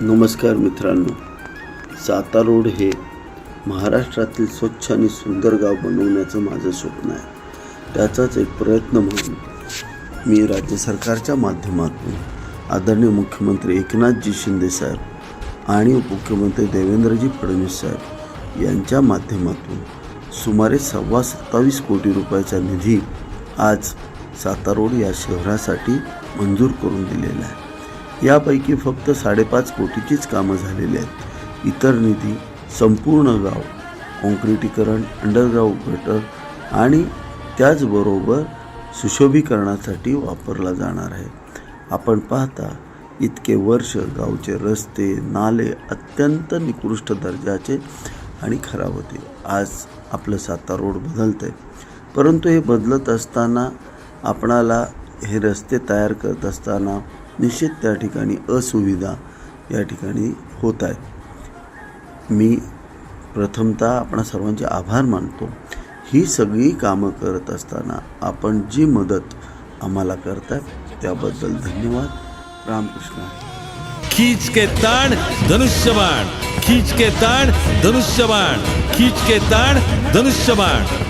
नमस्कार मित्रांनो. सातारोड हे महाराष्ट्रातील स्वच्छ आणि सुंदर गाव बनवण्याचं माझं स्वप्न आहे. त्याचाच एक प्रयत्न म्हणून मी राज्य सरकारच्या माध्यमातून आदरणीय मुख्यमंत्री एकनाथजी शिंदेसाहेब आणि उपमुख्यमंत्री देवेंद्रजी फडणवीस साहेब यांच्या माध्यमातून सुमारे सव्वा सत्तावीस कोटी रुपयाचा निधी आज सातारोड या शहरासाठी मंजूर करून दिलेला आहे. यापैकी फक्त साडेपाच कोटीचीच कामं झालेली आहेत. इतर निधी संपूर्ण गाव काँक्रिटीकरण अंडरग्राऊंड गटर आणि त्याचबरोबर सुशोभीकरणासाठी वापरला जाणार आहे. आपण पाहता इतके वर्ष गावचे रस्ते नाले अत्यंत निकृष्ट दर्जाचे आणि खराब होते. आज आपलं साता रोड बदलतं आहे परंतु हे बदलत असताना आपणाला हे रस्ते तयार करत असताना निश्चित त्या ठिकाणी असुविधा या ठिकाणी होत आहेत. मी प्रथमतः आपणा सर्वांचे आभार मानतो. ही सगळी कामं करत असताना आपण जी मदत आम्हाला करतात त्याबद्दल धन्यवाद. रामकृष्ण. खीच के ताण धनुष्यबाण. खीच के ताण धनुष्यबाण. खीच के ताण धनुष्यबाण.